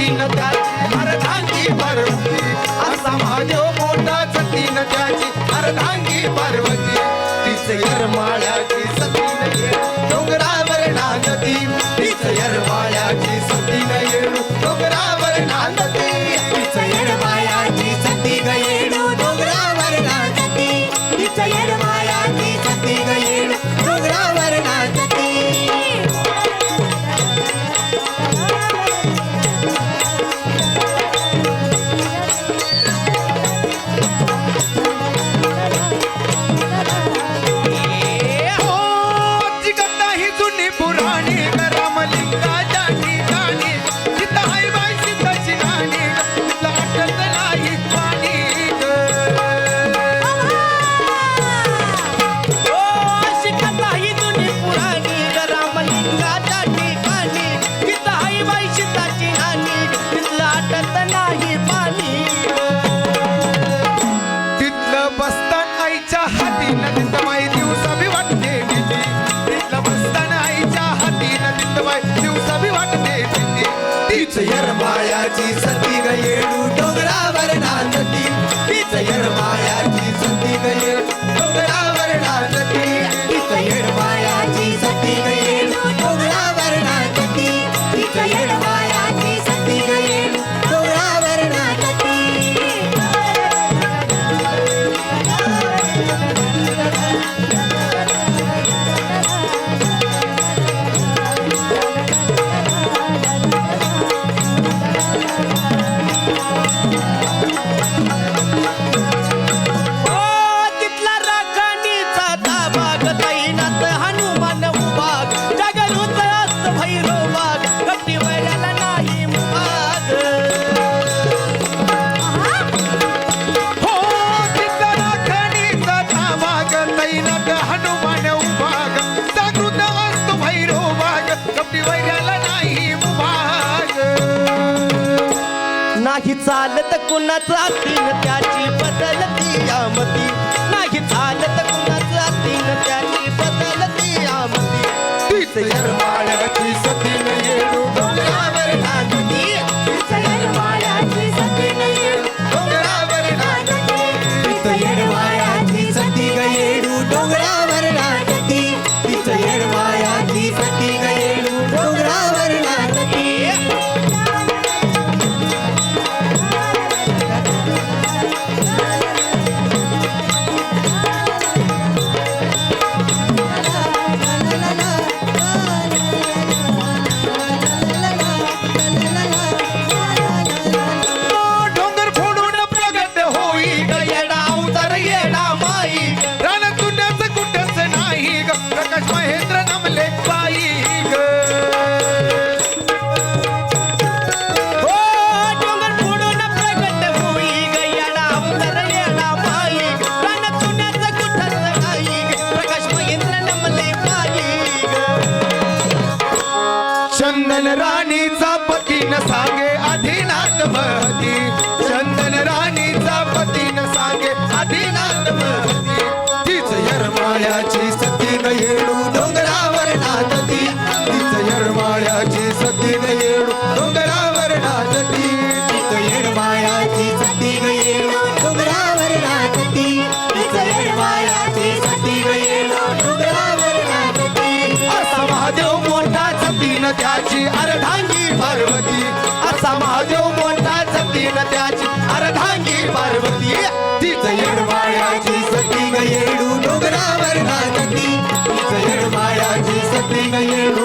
Pinotal, यरमाळ्याची सती ग येडू नाही चालत कुणाचा तीन त्याची बदलती आमती नाही चालत कुणा चंदन राय येडमाळ्याची सती ग येडू डोंगरावर नाचती. तिचं येडमाळ्याची सती ग येडू